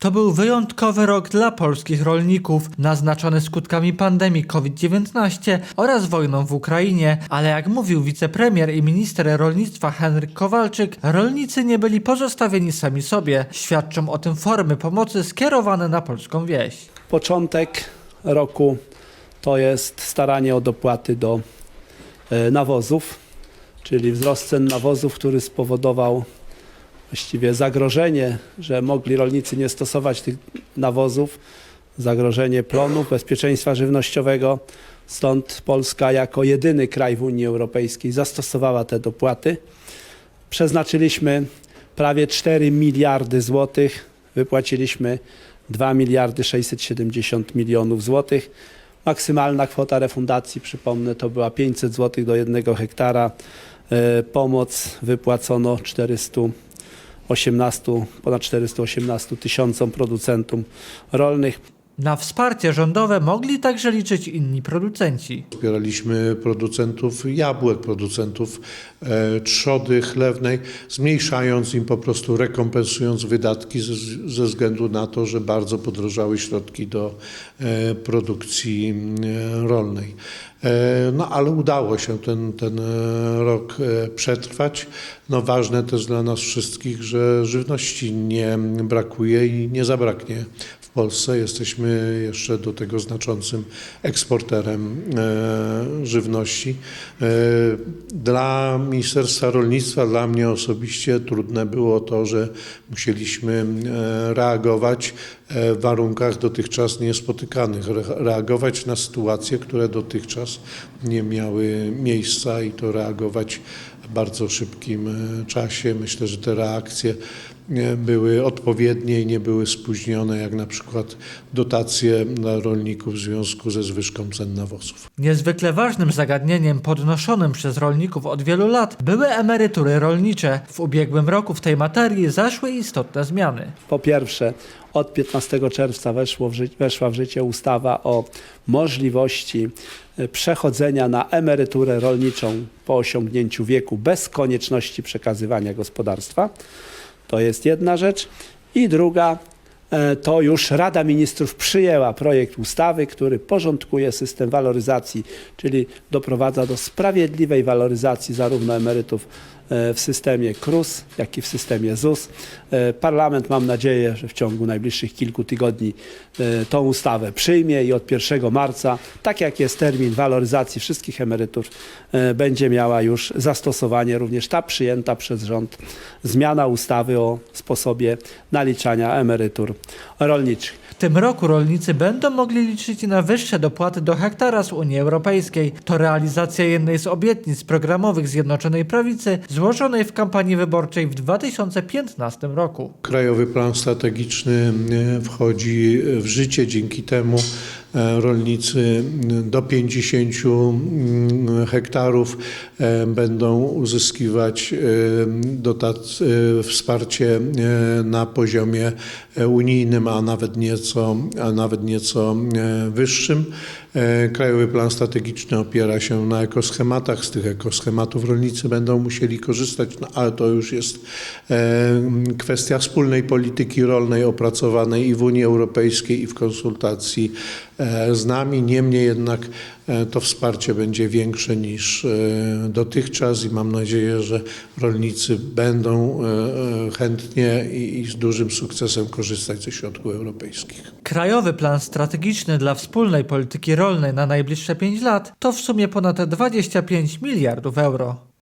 To był wyjątkowy rok dla polskich rolników, naznaczony skutkami pandemii COVID-19 oraz wojną w Ukrainie, ale jak mówił wicepremier i minister rolnictwa Henryk Kowalczyk, rolnicy nie byli pozostawieni sami sobie. Świadczą o tym formy pomocy skierowane na polską wieś. Początek roku to jest staranie o dopłaty do e, nawozów, czyli wzrost cen nawozów, który spowodował właściwie zagrożenie, że mogli rolnicy nie stosować tych nawozów, zagrożenie plonów, bezpieczeństwa żywnościowego. Stąd Polska jako jedyny kraj w Unii Europejskiej zastosowała te dopłaty. Przeznaczyliśmy prawie 4 miliardy złotych, wypłaciliśmy 2 miliardy 670 milionów złotych. Maksymalna kwota refundacji, przypomnę, to była 500 złotych do jednego hektara. E, Pomoc wypłacono 418, ponad 418 tysiącom producentom rolnych. Na wsparcie rządowe mogli także liczyć inni producenci. Wspieraliśmy producentów jabłek, producentów e, trzody chlewnej, zmniejszając im po prostu, rekompensując wydatki ze, ze względu na to, że bardzo podrożały środki do e, produkcji e, rolnej. No ale udało się ten, ten e, rok e, przetrwać. No ważne też dla nas wszystkich, że żywności nie brakuje i nie zabraknie w Polsce. Jesteśmy jeszcze do tego znaczącym eksporterem e, żywności. E, Dla Ministerstwa Rolnictwa, dla mnie osobiście trudne było to, że musieliśmy e, reagować w warunkach dotychczas niespotykanych, re- reagować na sytuacje, które dotychczas nie miały miejsca i to reagować w bardzo szybkim czasie. Myślę, że te reakcje były odpowiednie i nie były spóźnione, jak na przykład dotacje dla rolników w związku ze zwyżką cen nawozów. Niezwykle ważnym zagadnieniem podnoszonym przez rolników od wielu lat były emerytury rolnicze. W ubiegłym roku w tej materii zaszły istotne zmiany. Po pierwsze, od 15 czerwca weszło w ży- weszła w życie ustawa o możliwości e, przechodzenia na emeryturę rolniczą po osiągnięciu wieku bez konieczności przekazywania gospodarstwa. To jest jedna rzecz. I druga, e, to już Rada Ministrów przyjęła projekt ustawy, który porządkuje system waloryzacji, czyli doprowadza do sprawiedliwej waloryzacji zarówno emerytów w systemie KRUS, jak i w systemie ZUS. E, Parlament, mam nadzieję, że w ciągu najbliższych kilku tygodni e, tą ustawę przyjmie i od 1 marca, tak jak jest termin waloryzacji wszystkich emerytur, e, będzie miała już zastosowanie również ta przyjęta przez rząd zmiana ustawy o sposobie naliczania emerytur rolniczych. W tym roku rolnicy będą mogli liczyć na wyższe dopłaty do hektara z Unii Europejskiej. To realizacja jednej z obietnic programowych Zjednoczonej Prawicy złożonej w kampanii wyborczej w 2015 roku. Krajowy Plan Strategiczny e, wchodzi w życie. Dzięki temu rolnicy do 50 mm, hektarów e, będą uzyskiwać e, dotac- e, wsparcie e, na poziomie e, unijnym, a nawet nieco, a nawet nieco e, wyższym. E, Krajowy Plan Strategiczny opiera się na ekoschematach. Z tych ekoschematów rolnicy będą musieli korzystać, no, ale to już jest e, kwestia wspólnej polityki rolnej opracowanej i w Unii Europejskiej, i w konsultacji e, z nami. Niemniej jednak e, to wsparcie będzie większe niż e, dotychczas i mam nadzieję, że rolnicy będą e, e, chętnie i z dużym sukcesem korzystać ze środków europejskich. Krajowy plan strategiczny dla wspólnej polityki rolnej na najbliższe 5 lat to w sumie ponad 25 miliardów euro.